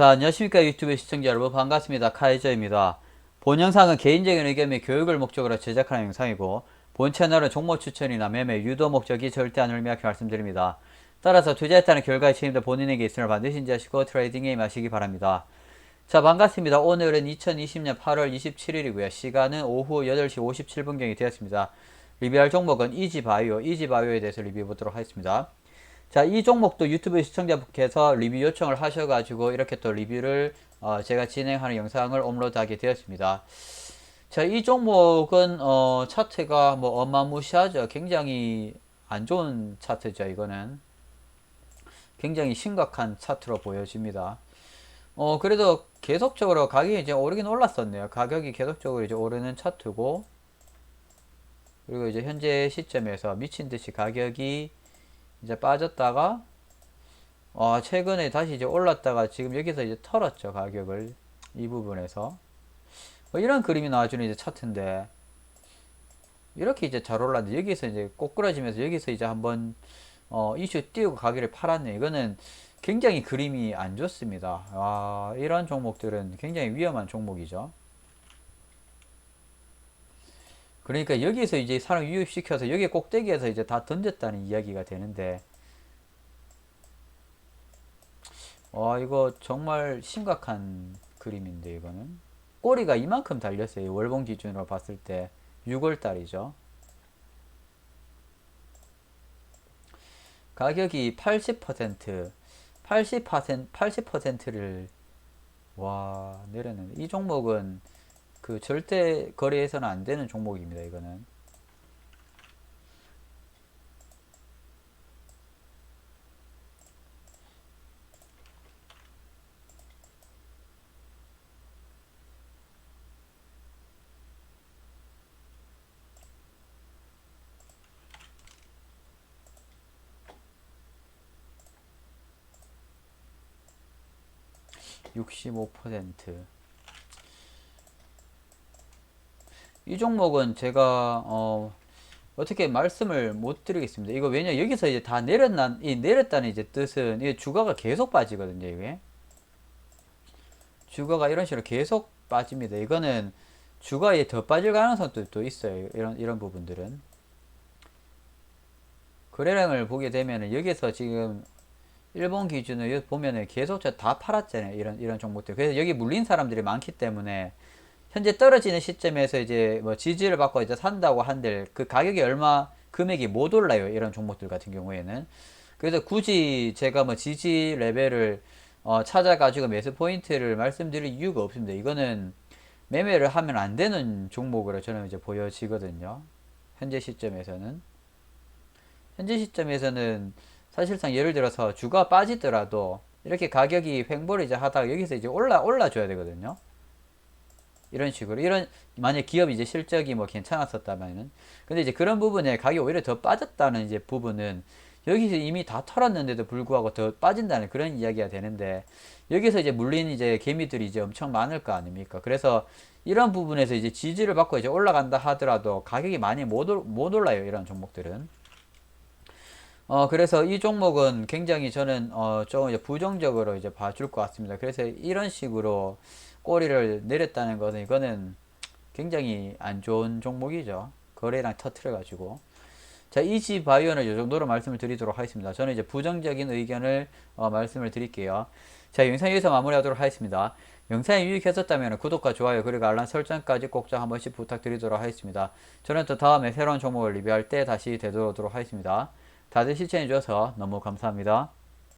자, 안녕하십니까 유튜브 시청자 여러분 반갑습니다. 카이저입니다. 본 영상은 개인적인 의견 및 교육을 목적으로 제작하는 영상이고 본 채널은 종목 추천이나 매매 유도 목적이 절대 아님을 명확히 말씀드립니다. 따라서 투자했다는 결과의 책임도 본인에게 있음을 반드시 인지하시고 트레이딩에 임하시기 바랍니다. 자 반갑습니다. 오늘은 2020년 8월 27일이고요. 시간은 오후 8시 57분경이 되었습니다. 리뷰할 종목은 이지바이오, 이지바이오에 대해서 리뷰해 보도록 하겠습니다. 자, 이 종목도 유튜브 시청자분께서 리뷰 요청을 하셔가지고 이렇게 또 리뷰를 어, 제가 진행하는 영상을 업로드하게 되었습니다. 자, 이 종목은 어, 차트가 뭐 어마무시하죠. 굉장히 안 좋은 차트죠. 이거는 굉장히 심각한 차트로 보여집니다. 어, 그래도 계속적으로 가격이 이제 오르긴 올랐었네요. 가격이 계속적으로 이제 오르는 차트고 그리고 이제 현재 시점에서 미친 듯이 가격이 이제 빠졌다가 어, 최근에 다시 이제 올랐다가 지금 여기서 이제 털었죠 가격을. 이 부분에서. 뭐 이런 그림이 나와주는 이제 차트인데 이렇게 이제 잘 올랐는데 여기서 이제 꼬꾸라지면서 여기서 이제 한번 어, 이슈 띄우고 가격을 팔았네 이거는 굉장히 그림이 안 좋습니다. 아, 이런 종목들은 굉장히 위험한 종목이죠 그러니까 여기서 이제 사람 유입시켜서 여기 꼭대기에서 이제 다 던졌다는 이야기가 되는데. 와 이거 정말 심각한 그림인데 이거는. 꼬리가 이만큼 달렸어요 월봉 기준으로 봤을 때. 6월 달이죠. 가격이 80% 80% 80%를 와 내렸는데 이 종목은 그 절대 거래해서는 안 되는 종목입니다. 이거는. 육십오. 이 종목은 제가 어, 어떻게 말씀을 못 드리겠습니다. 이거 왜냐 여기서 이제 다 내렸나 이 내렸다는 이제 뜻은 이 주가가 계속 빠지거든요. 이게 주가가 이런 식으로 계속 빠집니다. 이거는 주가에 더 빠질 가능성도 또 있어요. 이런 이런 부분들은 거래량을 보게 되면은 여기서 지금 일본 기준으로 보면은 계속 다 팔았잖아요. 이런 이런 종목들. 그래서 여기 물린 사람들이 많기 때문에 현재 떨어지는 시점에서 이제 뭐 지지를 받고 이제 산다고 한들 그 가격이 얼마 금액이 못 올라요. 이런 종목들 같은 경우에는. 그래서 굳이 제가 뭐 지지 레벨을 어 찾아가지고 매수 포인트를 말씀드릴 이유가 없습니다. 이거는 매매를 하면 안 되는 종목으로 저는 이제 보여지거든요. 현재 시점에서는. 현재 시점에서는 사실상 예를 들어서 주가 빠지더라도 이렇게 가격이 횡보를 이제 하다가 여기서 이제 올라 올라줘야 되거든요. 이런 식으로 이런 만약 기업이 이제 실적이 뭐 괜찮았었다면은 근데 이제 그런 부분에 가격이 오히려 더 빠졌다는 이제 부분은 여기서 이미 다 털었는데도 불구하고 더 빠진다는 그런 이야기가 되는데 여기서 이제 물린 이제 개미들이 이제 엄청 많을 거 아닙니까? 그래서 이런 부분에서 이제 지지를 받고 이제 올라간다 하더라도 가격이 많이 못, 올, 못 올라요. 이런 종목들은. 어, 그래서 이 종목은 굉장히 저는 어, 좀 이제 부정적으로 이제 봐줄 것 같습니다. 그래서 이런 식으로 꼬리를 내렸다는 것은 이거는 굉장히 안 좋은 종목이죠. 거래량 터트려 가지고. 자, 이지 바이오는 이 정도로 말씀을 드리도록 하겠습니다. 저는 이제 부정적인 의견을 어, 말씀을 드릴게요. 자, 영상 여기서 마무리하도록 하겠습니다. 영상이 유익했었다면 구독과 좋아요 그리고 알람 설정까지 꼭좀 한 번씩 부탁드리도록 하겠습니다. 저는 또 다음에 새로운 종목을 리뷰할 때 다시 되돌아오도록 하겠습니다. 다들 시청해 주셔서 너무 감사합니다.